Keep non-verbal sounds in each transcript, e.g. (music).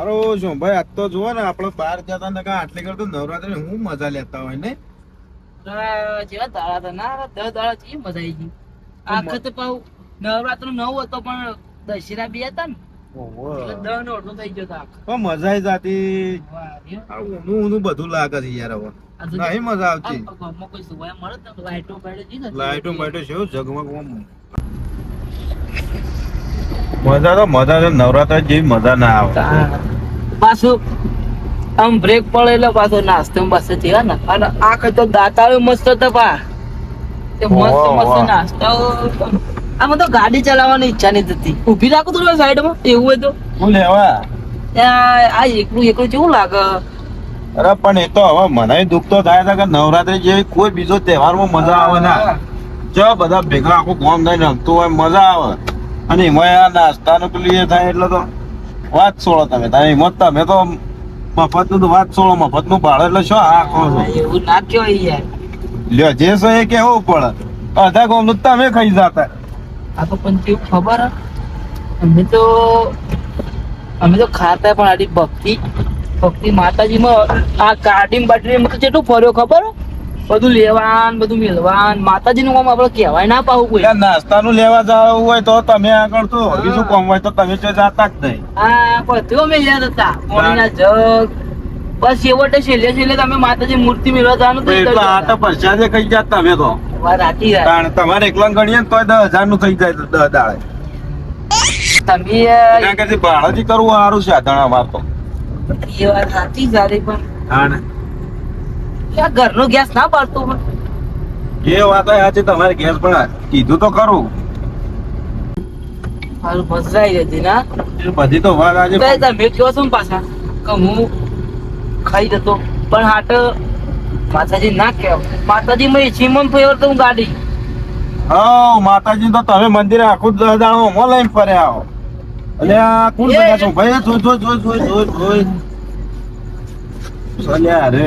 અરે શું ભાઈ આજ તો જુઓ ને આપણે બહાર જતા ને કાં આટલી કરતો નવરાત્રી હું મજા લેતા હોય ને? આ જેવા દાડા હતા. ના દસ દાડા જેવી મજા આવી ગઈ? આખત વખતે પાછું નવરાત્ર નવ હતો પણ દશેરા બે હતા ને. નો મજા જાતી. આ ઊનું ઊનું બધું લાગે છે યાર હવે. નહીં મજા આવતી. આ ને તો જી ને. લાઈટો બાઈટો છે જગમગ મજા તો મજા છે નવરાત્રી જેવી મજા ના આવે. પાછું આમ બ્રેક પડે એટલે પાછો નાસ્તો પાસે થયા ને. અને આ તો દાતાળો મસ્ત હતા પા. મસ્ત મસ્ત. નાસ્તો. આમાં તો ગાડી ચલાવવાની ઈચ્છા નહીં થતી. ઊભી રાખું તું સાઈડ સાઈડમાં એવું હોય તો? હું લેવા? આ આ એકલું એકલું કેવું લાગે? અરે પણ એ તો હવે મને દુઃખ તો થાય છે કે નવરાત્રી જેવી કોઈ બીજો તહેવારમાં મજા આવે ના. જો બધા ભેગા આખું ગામ થઈને રમતું હોય મજા આવે. અને એમાં નાસ્તા નાસ્તાનું પેલું એ થાય એટલે તો વાત છોડો તમે. તમે એમાં તમે તો મફતનું તો વાત છોડો. મફતનું ભાડે એટલે શું આ કહો છો? એવું ના કહેવાય યાર. લ્યો જે છે એ કેવું પડે? અડધા ગામનું તમે ખાઈ જતા. આ તો પણ કેવું ખબર હે? અમે તો અમે તો ખાતા પણ આડી ભક્તિ. ભક્તિ માતાજીમાં આ કાઢી બાટરી તો કેટલું ફર્યો ખબર હે? બધું લેવાન બધું મેળવાન. માતાજીનું કામ આપણે કહેવાય ના પાવું કોઈ. નાસ્તાનું લેવા જવું હોય તો તમે આગળ તો બીજું કામ હોય તો તમે તો જાતા જ નહીં. હા બધું અમે યાદ હતા પાણીના જગ. બસ છેવટે છેલ્લે છેલ્લે તમે માતાજી મૂર્તિ મેળવા જવાનું તો એટલા આટા પરસાદે ખાઈ જાત તમે તો. રાતી તમારે એકલા ગણીએ ને તો દસ હજારનું થઈ જાય દસ દાડે. તમે કરતી કરવું સારું છે આ ધણા તો એ વાત સાચી સારી પણ. હા આ ઘરનો ગેસ ના બાળતો પણ એ વાત સાચી તમારે ગેસ પણ કીધું તો ખરું. હારું મજા જતી ના. બધી તો વાત આજે તમે કહો છો પાછા? કે હું ખાઈ જતો. પણ હાટ માતાજી ના કહેવાય. માતાજી મેં ચીમન ફેવર તો હું ગાડી. હા માતાજી તો તમે મંદિરે આખું દસ દાડો મોં લઈને આવો અને આ કોણ બન્યા છો? ભાઈ જોઈ જોઈ જોઈ જોઈ જોઈ જોઈ ચાલ્યા રે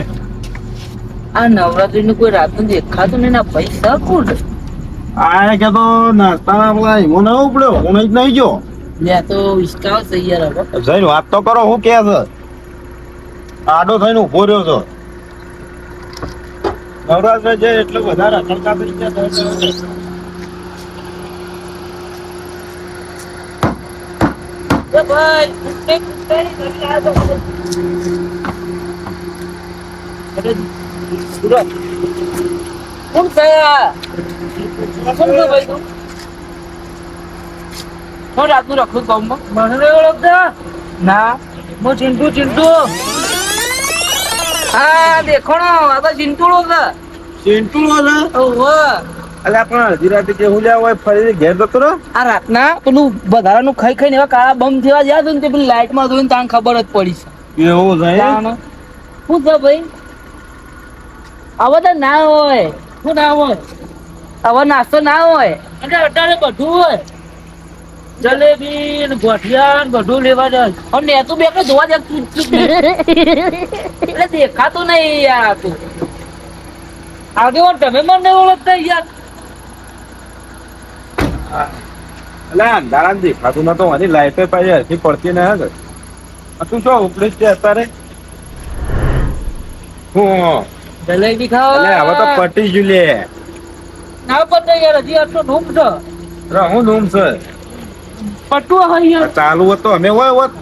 આ નવરાત્રી નું કોઈ રાત દેખાતું નહીં ના પૈસા કોણ? આ કે તો નાસ્તા પેલા હિમો ના ઉપડ્યો હું જ નહીં ગયો. લે તો વિસ્કાવ થઈ યાર જઈને વાત તો કરો હું કે છે? આડો થઈને ઊભો રહ્યો છો. નવરાત્રી છે એટલે વધારે અકળતા થઈ ગયા ભાઈ સુરત કોણ કયા કોણ તો ભાઈ તું કોણ રાતનું રખડું ગામમાં મને નહીં ઓળખતા ના હું ચિંટુ ચિંટુ હા દેખો ને આ તો ચિંટુડો છે ચિંટુડો છે? ઓહો અલ્યા પણ અડધી રાતે જે હું લેવા હોય ફરી ઘેર જતો રહો આ રાતના પેલું વધારાનું ખાઈ ખાઈને એવા કાળા બમ જેવા જ્યાં ને તે પેલી લાઈટમાં જોઈને તાણ ખબર જ પડી છે એવું છે. શું છે ભાઈ હવે તો ના હોય. શું ના હોય? હવે નાસ્તો ના હોય. અને અત્યારે બધું હોય. જલેબી ને ગોઠિયા ને બધું લેવા જાય. અને નેતું બે કે જોવા જાય એટલે દેખાતું નહીં યાર તું. તું વાર તમે મને નહીં ઓળખતા યાર. એટલે અંધારા દેખાતું નતો મારી લાઈફે પાછી હસી પડતી ને તું શું ઉપડી છે અત્યારે? હું જલેબી ખાવ. અલ્યા હવે તો પટી ગયું લે. ના પટે યાર હજી આટલો ધૂમ છે. રહું ધૂમ છે? પટવો હોય યાર. ચાલુ હતો અમે હોય હોત.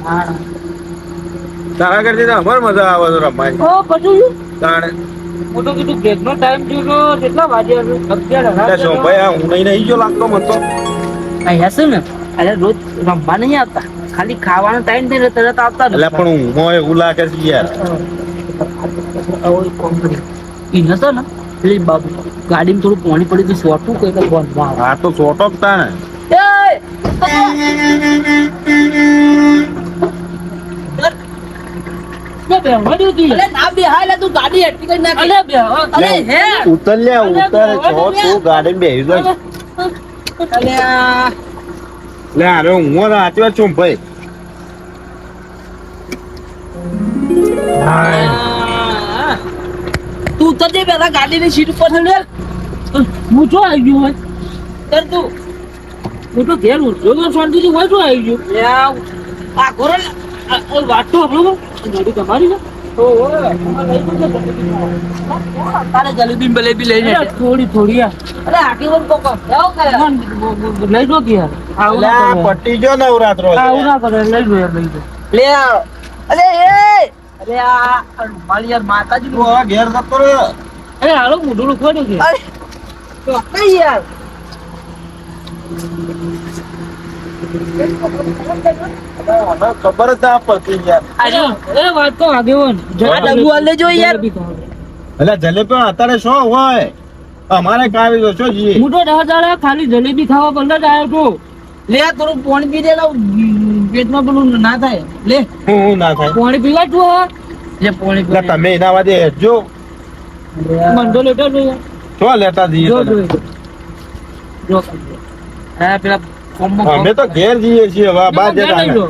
તારા કરતી અમાર મજા આવે તો રમવાની. ઓ પટુ તાણે. હું તો કીધું બ્રેક નો ટાઈમ થયો કેટલા વાગ્યા છે અગિયાર એટલે શું ભાઈ આ હું નહીં નહીં ગયો લાગતો મને તો. અહીંયા છે ને અરે રોજ રમવા નહીં આવતા. ખાલી ખાવાનો ટાઈમ થઈને તરત આવતા એટલે પણ ઊંઘમાં એવું લાગે છે યાર. ઈ નતા ને? એટલે બાબુ ગાડીમાં થોડું પાણી પડ્યું હતું સોટું કોઈ એટલે બંધ આ તો સોટો જ તા ઉતર લે ઉતર છો તું ગાડી બેહી જાય લે અરે હું સાચી છું ભાઈ. તું ઉતરજે પેલા ગાડીની સીટ ઉપર છે હું જો આવી ગયો હોય. તર તું. હું તો ઘેર ઉઠ્યો તો શાંતિથી હોય શું આવી ગયું. આ ઘોર તો આપણો ગાડી તમારી છે. તારે જલેબી બલેબી લઈને થોડી થોડી. અરે આખી વખત કોકો કેવો કરે મન, લઈ જો કે યાર. ના. પટ્ટી જો નવરાત્રો. આવું ના કરે. લઈ જો યાર લઈ જો. લે આવ. અરે એ! અરે આ મારી માતાજી તું હવે ઘેર જતો રહે. અરે હાલો મોઢું ખોડ્યું કે અરે. ચોક્કસ યાર. ખબર જ ના પડતી યાર. અરે અરે વાત તો આગેવાન આ હાલ લેજો યાર. જલેબી એટલે જલેબી અત્યારે શું હોય? અમારે કાવી તો શું ખાલી જલેબી ખાવા પંદર જ આવ્યો છું લે થોડું પાણી પી દે લા, પેટમાં પેલું ના થાય. લે. હું હું ના થાય. પાણી પીવા તું હવે? લે પાણી પી તમે એના વાદે જો. મંડો લેટો જોઈએ. લેતા જઈએ જો? જો. જો. હા પેલા અમે તો ઘેર જઈએ છીએ હવે લઈ જતા લો.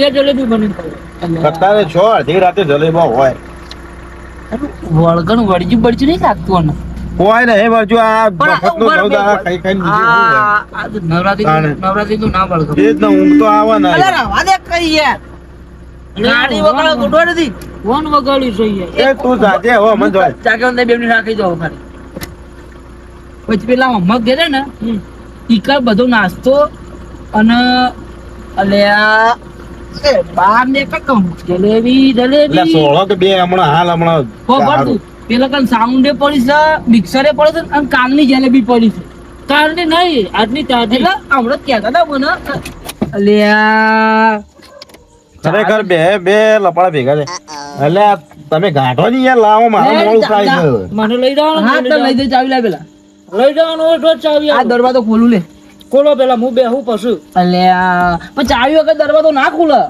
ઘેર જલેબી બની અત્યારે છ અડધી રાતે જલેબા હોય. વળગણ વળજી બળજી નહીં લાગતું આને. હોય ને એ બાજુ આ પણ નો નવ દાડા ખાઈ ખાઈને બીજું આ આ નવરાત્રી. નવરાત્રી તો ના વળગણ એ જ ને ઊંઘ તો આવે ને અલા રવા દે કઈ યાર. ગાડી વગર ગોઠવા નથી. ફોન વગાડ્યું છે યાર એ તું જાજે હો મન જો ચાકે અંદર બે મિનિટ રાખી જાઓ ખાલી પછી પેલા મમ્મા ઘેરે ને ઈકર બધો નાસ્તો અને અલ્યા એ બાર ને કકમ જલેબી એટલે જલેબી સોળો કે બે હમણાં હાલ હમણાં પેલા કાન સાઉન્ડે પડી છે મિક્સરે પડે છે અને કાલની જલેબી પડી છે. કાલની નહીં આજની તાજી. એટલે હમણાં કહેતા હતા મને. અલ્યા ખરેખર બે બે લપડા ભેગા છે. એટલે તમે ગાંઠો નહીં યાર લાવો મારો મોડું થાય છે. મને લઈ જવાનો હા તો લઈ દે ચાવી લે પેલા. લઈ જવાનો હોય તો ચાવી આ દરવાજો ખોલું લે. ખોલો પેલા હું બેહું પછી. અલ્યા પણ ચાવી વગર દરવાજો ના ખુલે.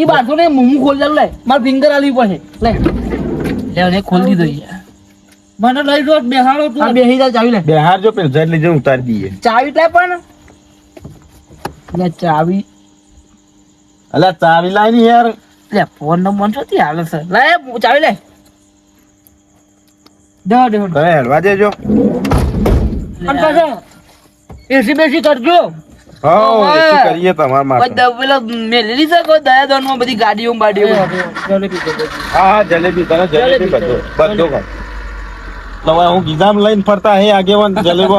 એ બાજુ ને મું ખોલ લે. માર ફિંગર આલવી પડે લે. લે લે ખોલી દીધો મને લઈ જો બેહાડો તું. બેહી જા ચાવી લે. બે જો પેલા જઈ લીધે ઉતારી દઈએ ચાવી લે પણ. લે ચાવી. એટલે ચાવી લાવી ની યાર. લે ફોન નંબર નથી હાલે છે. લે ચાવી લે. દે દે તમે હેડવા દેજો. અને પાછા એસી બેસી કરજો. કરીએ તમારા માટે. દ- પેલો મેલેલી છે કોઈ માં બધી ગાડીઓ બાડીઓ હા હા જલેબી તને જલેબી બધો. બધું કર એટલે હું ગીધામ લઈને ફરતા હે આગેવાન જલેબો?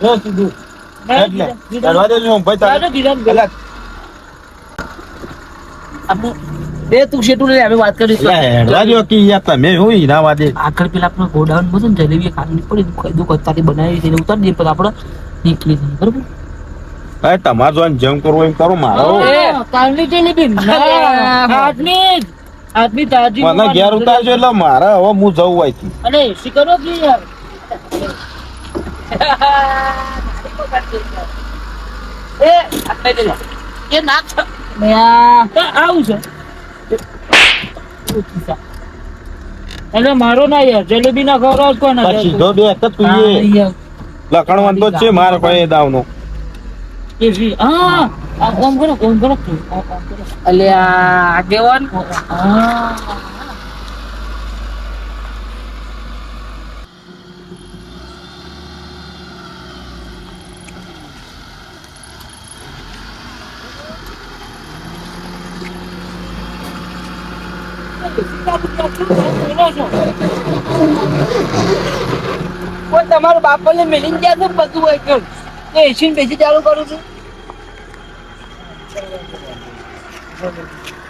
લે સીધું. એટલે દેજો ભાઈ તારે આપણું તું શેઠું લે અમે વાત કરીશું. એટલે કે યાર તમે હું હીરા વાદે. આગળ પેલા આપણે ગોડાઉન બધું જલેબી ખાવાની પડી કઈ અત્યારે બનાવી છે ઉતારી દઈએ પછી આપણે નીકળી જઈએ બરોબર? અરે તમારે જો જેમ કરવું એમ કરો મારો કાલની જલેબી ના આજની જ. આજની તાજી મને ઘેર ઉતારજો એટલે મારે હવે હું જવું હોય અરે એસી કરો કે યાર. એ આપણે લઈ એ ના આવું છે. એટલે મારો ના યાર જલેબી ના ખવડાવ કોઈ ના સીધો બે એક જ યાર. લખણવાન તો જ છે મારે કોઈ દાવનો. નો હા આ ઓમ કરો ઓમ કરો. આગેવાન હા કોઈ તમારું બાપાને મેલીને ગયા છે બધું હોય તો? એસી ને બેસી ચાલુ કરું છું.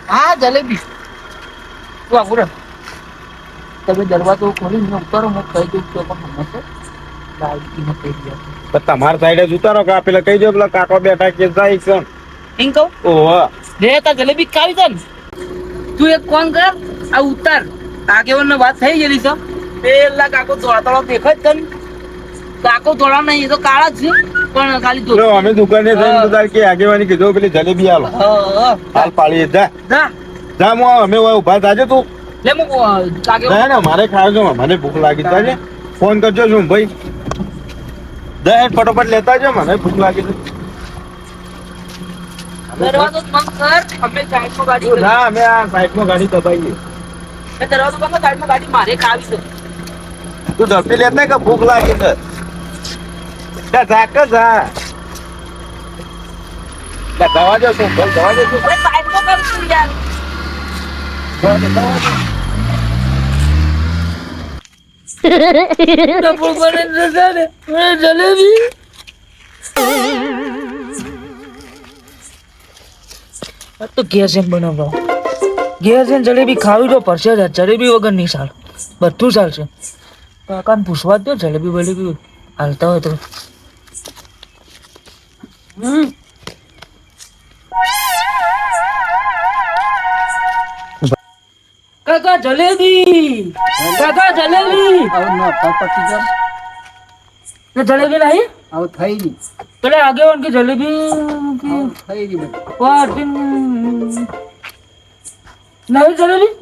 હા જલેબી. તું આવું રે. તમે દરવાજો ખોલીને ઉતારો હું કહી દઉં તો પણ તો બાઈકીને કહી દઉં તમારા સાઈડે જ ઉતારો કે આપેલા પેલા કહી દો પેલા કાકો બેઠા કે જાય છે. એમ કહું? ઓહો. રે તા જલેબી ખાવી છે તું એક કોણ કર આ ઉતાર. આગેવાન વાત થઈ ગયેલી છે. પેલા કાકો ધોળા દેખાય તને કાકો થોડા નહીં તો કાળા જ પણ ખાલી જો અમે દુકાને જઈને તો કે આગેવાની કીધો પેલી જલેબી આલો. હાલ પાડીએ જા. જા. જા મો અમે ઊભા થાજે તું. લે હું આગેવાન ના મારે ખાવ મને ભૂખ લાગી તાજે ફોન કરજો છું ભાઈ. દહેજ ફટોફટ લેતા જો મને ભૂખ લાગી દરવાજો બંધ કર અમે સાઈડમાં ગાડી ના અમે આ સાઈડમાં ગાડી દબાઈએ. દરવાજો બંધ સાઈડમાં ગાડી મારે ખાવી છે. તું ઝડપી લેતા કે ભૂખ લાગી છે? જા જવા દો શું જવા દો શું યાર? (laughs) જલેબી. તો ઘેર છે બનાવવા. ઘેર છે જલેબી ખાવી તો પડશે જ જલેબી વગર નહીં સારું બધું ચાલશે. કાકાને પૂછવા જ દો જલેબી બલેબી હાલતા હોય તો. કાકા જલેબી! કાકા જલેબી! ને જલેબી નહીં પેલા આગેવાન કે જલેબી કે પાટીન નહીં જલેબી?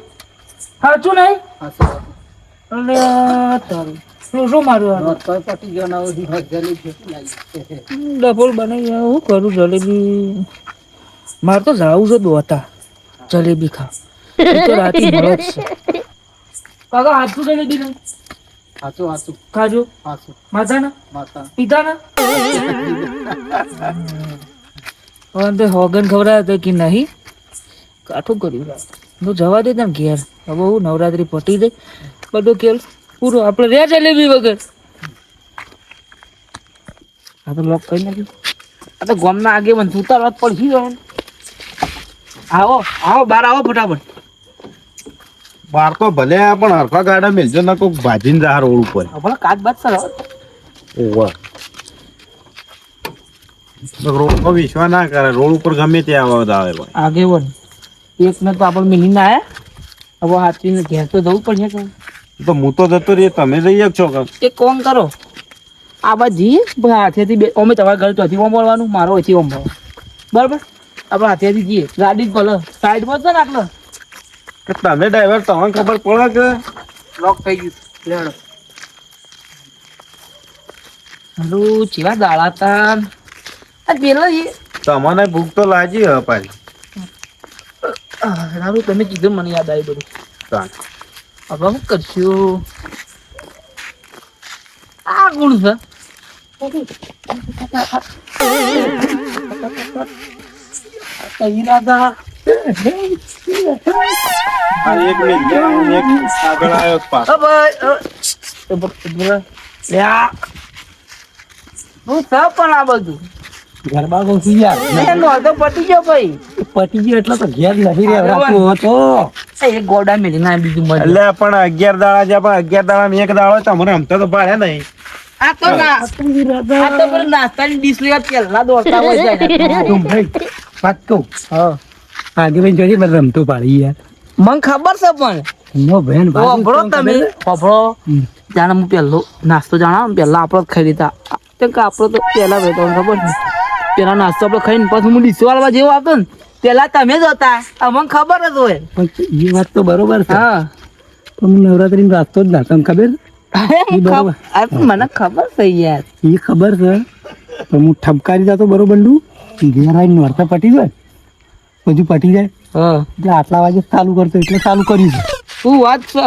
સાચું નહીં? અલે તારું. શું મારું? ડબલ બનાવી હું કરું જલેબી. મારે તો જાવું છે દોતા જલેબી ખા. તો રાતે મળે જ છે. કાકા હાથું જલેબી નહીં ખાજો. માતાના પિતાના હવે હોગન ખવડાવે તો કે નહીં. કાઠું કર્યું. તો જવા દે તને ઘેર. હવે હું નવરાત્રી પટી જાય બધું ખેલ પૂરો. આપણે રહ્યા જલેબી વગર. આ તો લોક કરી નાખ્યું. આ તો ગામના આગે મને ઉતારવા જ પડશે જવાનું આવો આવો બાર આવો ફટાફટ. બાર તો ભલે આ પણ હરખા ગાડા મેલજો ના કોક ભાજીને જા રોડ ઉપર. ભલે કાચ બાદ સર ઓવા. રોડ પર વિશ્વા ના કરે રોડ ઉપર ગમે તે આવવા આવે ભાઈ આગે વન એક ને તો આપણે મિલીને આયા હવે હાથીને ઘેર તો જવું પડશે કે તો હું તો જતો રહીએ તમે જઈ છો કે એક કોમ કરો. આ બધી હાથેથી બે અમે તમારા ઘર ચોથી ઓંબળવાનું મારો અહીંથી ઓંબળો બરાબર? આપણે હાથેથી જઈએ. ગાડી જ ભલે. સાઈડમાં છે ને આટલો. કે તમે ડ્રાઈવર તમને ખબર પડે કે લોક થઈ ગયું. લેડો હારું ચેવા દાડા તા આ પેલો એ તમને ભૂખ તો લાગી હવે પાછી તમે કીધું મને યાદ આવી બધું. હવે શું કરશું. આ કોણ છે. ઈરાદા એક મિનિટ આગળ આવ્યો. અ ભાઈ પણ આ બધું? ગરબા કહું છું યાર એ તો પતી ગયો ભાઈ. પતી ગયો એટલે તો ઘેર નથી રહેવાતું હતો. એ ગોડા મેલી ના બીજું મળે એટલે પણ અગિયાર દાડા જે પણ અગિયાર દાડા એક દાડો તમને અમતા તો પાડે નહીં. આ તો ના. આ તો પેલું નાસ્તાની ડીશ લેવા પહેલા દોડતા હોય જાય. ભાઈ વાત કહું. હા. આગે ભાઈ જોઈ મને રમતું પાડી યાર. મને ખબર છે પણ. નો બહેન હોભળો તમે. હોભળો જાણે હું પહેલો નાસ્તો જાણા પહેલા આપણો જ કેમ કે આપણો તો પહેલા ભાઈ ખબર છે? પેલા નાસ્તો આપણે ખાઈને પછી હું ડીસો વાળવા જેવો આવતો ને પેલા તમે જ હતા. અમને ખબર જ હોય. પણ એ વાત તો બરોબર છે. હા. પણ હું નવરાત્રી રાસ્તો જ ના તમને ખબર? (laughs) મને ખબર છે યાર એ ખબર છે. પણ હું ઠપકારી જતો બરોબર ડું. ઘેર આવીને વરસાદ પટી જાય. બધું પટી જાય. હા. એટલે આટલા વાગે ચાલુ કરતો એટલે ચાલુ કર્યું છે શું વાત છે?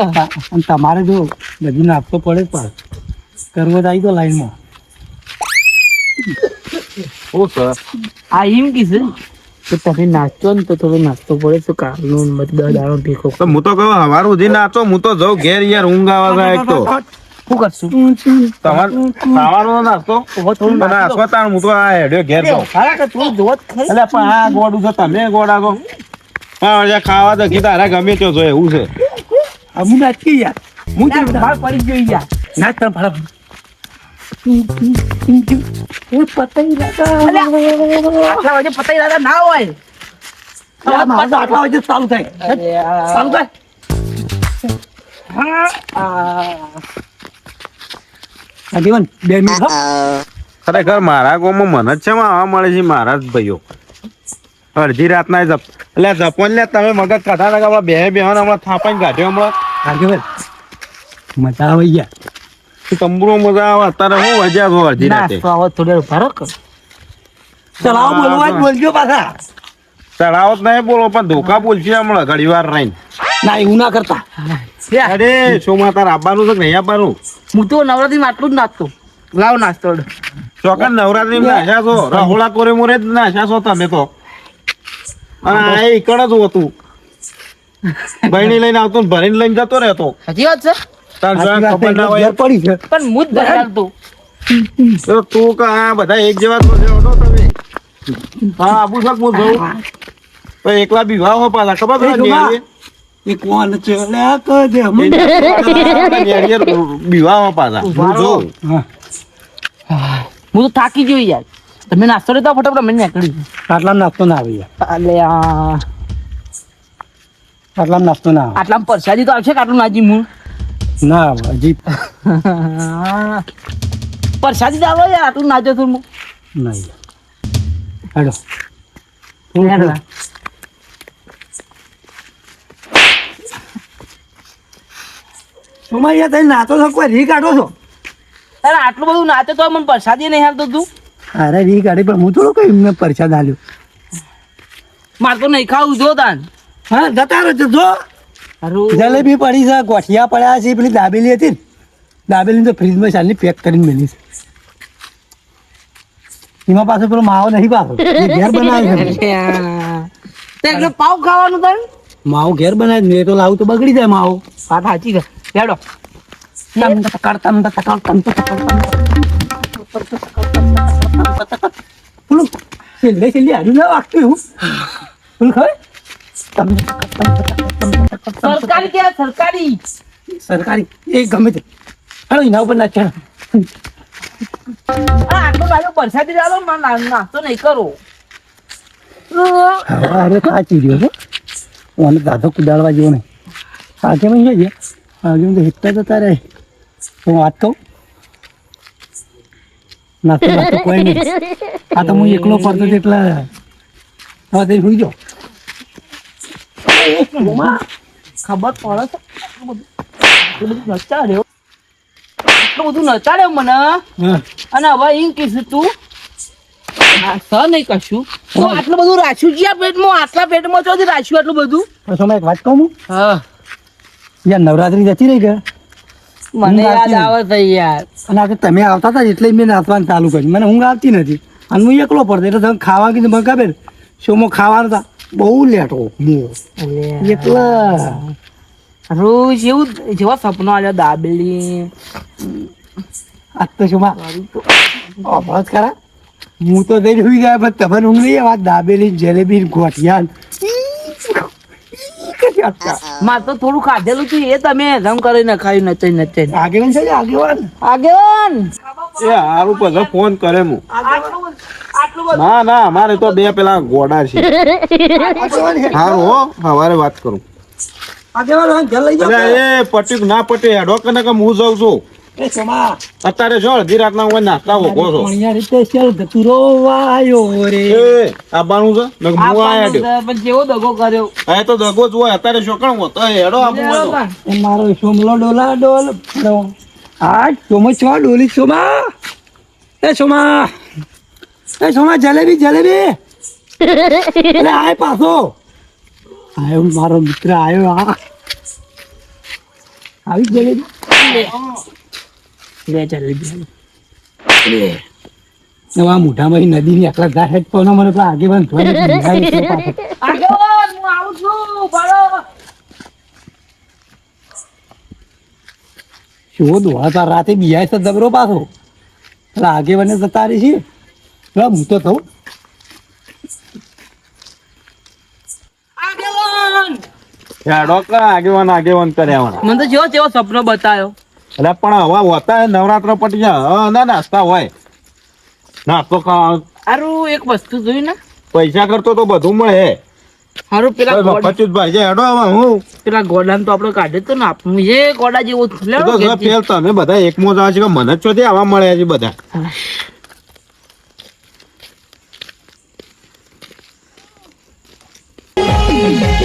અને તમારે જો બધી નાસ્તો પડે પણ કરવો જાય તો લાઈનમાં. શું સર આ એમ કીધું કે તમે નાચો ને તો થોડો નાસ્તો પડે તો કારનો ને બધા દાડો ભેગો. તો હું તો કહું હવાર સુધી નાચો હું તો જઉં ઘેર યાર ઊંઘ આવે જાય એક તો. શું કરશું? તમારે ખાવાનો નાસ્તો? થોડું નાસ્તો તાણ હું તો આ હેડ્યો ઘેર જાઉં. હારા કે તું જોત ખરી એટલે પણ આ ગોડું છે તમે ગોડા છો હા ખાવા તો કીધા અરે ગમે તે જો એવું છે. હું નાચી યાર. હું તો ભાગ પડી ગયો યાર. નાચ તમે ખરેખર મારા ગામમાં મને જ છે આવા મળે છે મારા જ ભાઈઓ? અડધી રાતના જપ એટલે જપોન લે, તમે મગજ કાઢા ના બે બે હમણાં થાપાઈને કાઢ્યો હમણાં. મજા આવે યાર તંબુરો મજા આવે અત્યારે હું વજ્યા છો અડધી રાતે. નાસ્તો આવો થોડો ફરક ચલાવ બોલવા જ બોલજો પાછા. ચડાવો જ નહીં બોલો પણ ધોકા બોલશે હમણાં ઘડી વાર રહીને. ના એવું ના કરતા. અરે સોમાં તાર આવવાનું છે કે નહીં આવવાનું? હું તો નવરાત્રી આટલું જ નાચતો. લાવ નાસ્તો ચોકન નવરાત્રી નાશ્યા છો રાહુલા કોરે મોરે જ નાશ્યા છો તમે તો. અને આ એ ઈકણ જ હોતું. બહેણી લઈને આવતો ભરીને લઈને જતો રહેતો. હજી વાત છે? ખબર એટલે પડી છે. પણ તો. તું કે બધા એક જેવા તો તમે? હા આબુ શક તો એકલા બીવા હો પાછા ખબર પેલા એ કદે બીવા હો પાલા હું જોઉં. હું. તો થાકી ગયો યાર. તમે નાસ્તો લેતા ફટાફટ મને નીકળી આટલા નાસ્તો ના આવે યાર. અલે આટલા નાસ્તો ના આવે. આટલા પરસાદી તો આવશે કે આટલું નાજી હું ના હજી પરસાદી દાવો યાર આટલું નાજો તું નહીં. હેડો. યાર નાતો છો? કોઈ રી કાઢો છો? અરે આટલું બધું નાચે તો મને પરસાદી નહીં હાલતો તું. અરે રી કાઢી પણ હું થોડું કઈ એમને પરસાદ આલ્યો. મારે તો નહીં ખાવું જો તાન. હા જતા રહેજો જો. જલેબી પડી છે ગોઠિયા પડ્યા છે પેલી દાબેલી હતી ને દાબેલી તો ફ્રીજમાં ચાલની પેક કરીને મેલી છે એમાં પાછો પેલો માવો નહીં પાછો ઘેર બનાવે છે પાવ ખાવાનું તને માવો ઘેર બનાવે. મેં તો લાવું તો બગડી જાય માવો વાત સાચી છે હેડો તમ તકડ તમ તકડ તમ તકડ પેલું છેલ્લે છેલ્લે હારું ના વાગતું એવું પેલું ખબર સરકારી કે સરકારી? સરકારી. એ ગમે તે. હાલો એના ઉપર ના ચણ આટલો બાજુ પરસાદી ચાલો માં નાસ્તો નહીં કરો. અરે કાચી રહ્યો છો. મને દાદો કુદાડવા જેવો નહીં. આજે માં જઈએ આગે તો હિટતા જતા રહે? હું વાત કહું? નાસ્તો કોઈ નહીં. આ તો હું એકલો પડતો એટલે હવે તે સુઈ જાઓ ખબર પડે છે? બધું નચાડ્યો? આટલું બધું નચાડ્યો મને? અને હવે એમ કીધું તું આ સ નહીં કશું. તો આટલું બધું રાખ્યું છે પેટમાં? આટલા પેટમાં ચોથી રાખ્યું આટલું બધું? તો એક વાત કહું હું? હા. યાર નવરાત્રી જતી રહી ગયા મને યાદ આવે છે યાર. અને આજે તમે આવતા હતા એટલે મેં નાચવાનું ચાલુ કર્યું. મને ઊંઘ આવતી નથી. અને હું એકલો પડતો એટલે તમે ખાવા કીધું મને ખબર. શોમાં ખાવાનું હતા બહુ લેટો એટલા રોજ એવું જેવા સપનો આવ્યો દાબેલી. આ તો શું માં? ખરા? હું તો જઈને સુઈ ગયા પણ તમને ઊંઘ નહીં આવા દાબેલી જલેબી ગોઠિયાન મારે તો થોડું ખાધેલું છે એ તમે હજમ કરી ખાયું નચે નચે આગેવાન છે આગેવાન? આગેવાન! એ હારું પછી ફોન કરે હું. ના ના અમારે તો બે પેલા ગોડા છે. હારું હો સવારે વાત કરું. આગેવાન હોય, ઘર લઈ એટલે જાઓ એ પટ્યું ના પટ્યું હેડો કે હું જાઉં છું. અત્યારે અડધી નાસ્તા છો. રીતે એ આવવાનું છે? હું આયા પણ જેવો દગો કર્યો. હા એ તો દગો જ હોય અત્યારે શોકણ હોતો હેડો. એ મારો સોમલો ડોલા ડોલ. આ છો ડોલી સોમા. એ સોમા. એ સોના જલેબી જલેબી. (laughs) અરે આય પાછો. આયો મારો મિત્ર આયો આ આવી જલેબી. લે જલેબી નવા મોઢામાં નદી ની આટલા દા હેડ પણ મને પેલા આગેવાન (laughs) આગેવાન હું આવું છું બાળો શું દોડા રાતે બિયાય છે દબરો પાછો આગેવાને જતા રહી છે. પેલા હું તો થઉં. આગેવાન! આગેવાન આગેવાન કર્યા મને તો જેવો તેવો સપનો બતાવ્યો એટલે પણ હવે હોતા નવરાત્ર પટી જાય. ના નાસ્તા હોય. નાસ્તો ખાવા હારું એક વસ્તુ જોઈ ને. પૈસા કરતો તો બધું મળે. હારું પેલા ગોડ- પચીસ ભાઈ છે હેડો હવે હું. પેલા ગોડાને તો આપણે કાઢે તો ને આપણું. જે ગોડા જેવો તો તમે બધા એક મોજ આવે છે કે મને જ ચોથી આવા મળ્યા છે બધા. Hey.